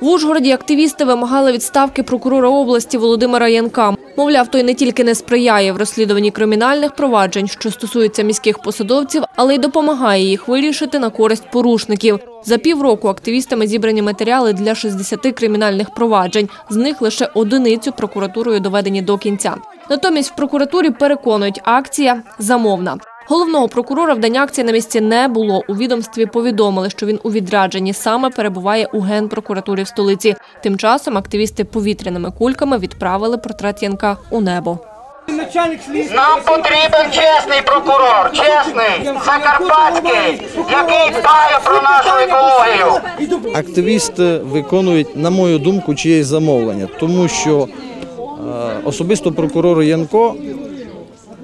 В Ужгороді активісти вимагали відставки прокурора області Володимира Янка. Мовляв, той не тільки не сприяє в розслідуванні кримінальних проваджень, що стосуються міських посадовців, але й допомагає їх вирішити на користь порушників. За півроку активістами зібрані матеріали для 60 кримінальних проваджень. З них лише одиницю прокуратурою доведені до кінця. Натомість в прокуратурі переконують, акція замовна. Головного прокурора в день акції на місці не було. У відомстві повідомили, що він у відрядженні саме перебуває у генпрокуратурі в столиці. Тим часом активісти повітряними кульками відправили портрет Янка у небо. Нам потрібен чесний прокурор, чесний, закарпатський, який дбає про нашу екологію. Активісти виконують, на мою думку, чиєсь замовлення, тому що е, особисто прокурор Янко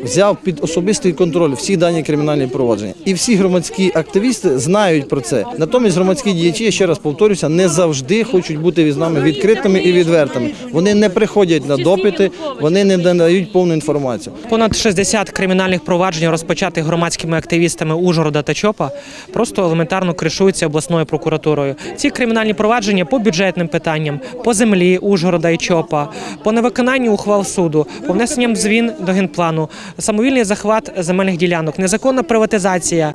взяв під особистий контроль всі дані кримінальні провадження. І всі громадські активісти знають про це. Натомість громадські діячі, я ще раз повторюся, не завжди хочуть бути з нами відкритими і відвертими. Вони не приходять на допити, вони не надають повну інформацію. Понад 60 кримінальних проваджень, розпочатих громадськими активістами Ужгорода та Чопа, просто елементарно кришуються обласною прокуратурою. Ці кримінальні провадження по бюджетним питанням, по землі Ужгорода і Чопа, по невиконанню ухвал суду, по внесенням звін до генплану, самовільний захват земельних ділянок, незаконна приватизація.